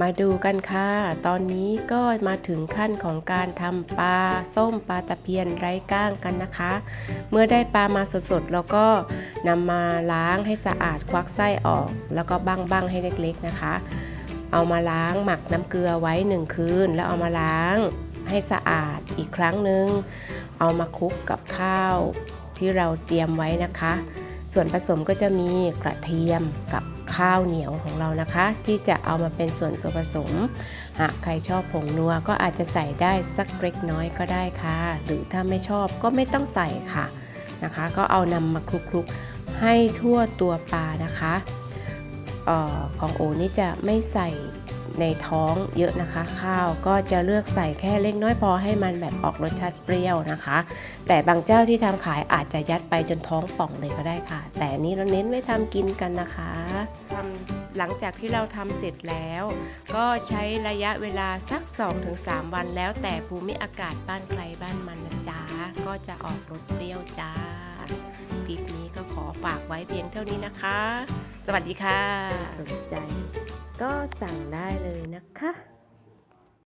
มาดูกันค่ะ ตอนนี้ก็มาถึงขั้นของการทำปลาส้มปลาตะเพียนไร้ก้างกันนะคะ เมื่อได้ปลามาสดๆเราก็นำมาล้างให้สะอาดควักไส้ออก แล้วก็บ้างๆให้เล็กๆนะคะ เอามาล้างหมักน้ำเกลือไว้หนึ่งคืน แล้วเอามาล้างให้สะอาดอีกครั้งหนึ่งเอามาคลุกกับข้าวที่เราเตรียมไว้นะคะ ส่วนผสมก็จะมีกระเทียมกับข้าวเหนียวของเรานะคะ ที่จะเอามาเป็นส่วนตัวผสม หากใครชอบผงนัวก็อาจจะใส่ได้สักเล็กน้อยก็ได้ค่ะ หรือถ้าไม่ชอบก็ไม่ต้องใส่ค่ะนะคะ ก็เอานำมาคลุกๆให้ทั่วตัวปลานะคะออของโอนี่จะไม่ใส่ ในท้องเยอะนะคะ ข้าวก็จะเลือกใส่แค่เล็กน้อยพอให้มันแบบออกรสชาติเปรี้ยวนะคะ แต่บางเจ้าที่ทำขายอาจจะยัดไปจนท้องป่องเลยก็ได้ค่ะ แต่นี้เราเน้นไม่ทำกินกันนะคะทำหลังจากที่เราทำเสร็จแล้ว ก็ใช้ระยะเวลาสัก 2-3 วันแล้วแต่ภูมิอากาศบ้านใครบ้านมันนะจ๊ะก็จะออกรสเปรี้ยวจ้าคลิปนี้ก็ขอฝากไว้เพียงเท่านี้นะคะ สวัสดีค่ะสนใจ ก็สั่งได้เลยนะคะ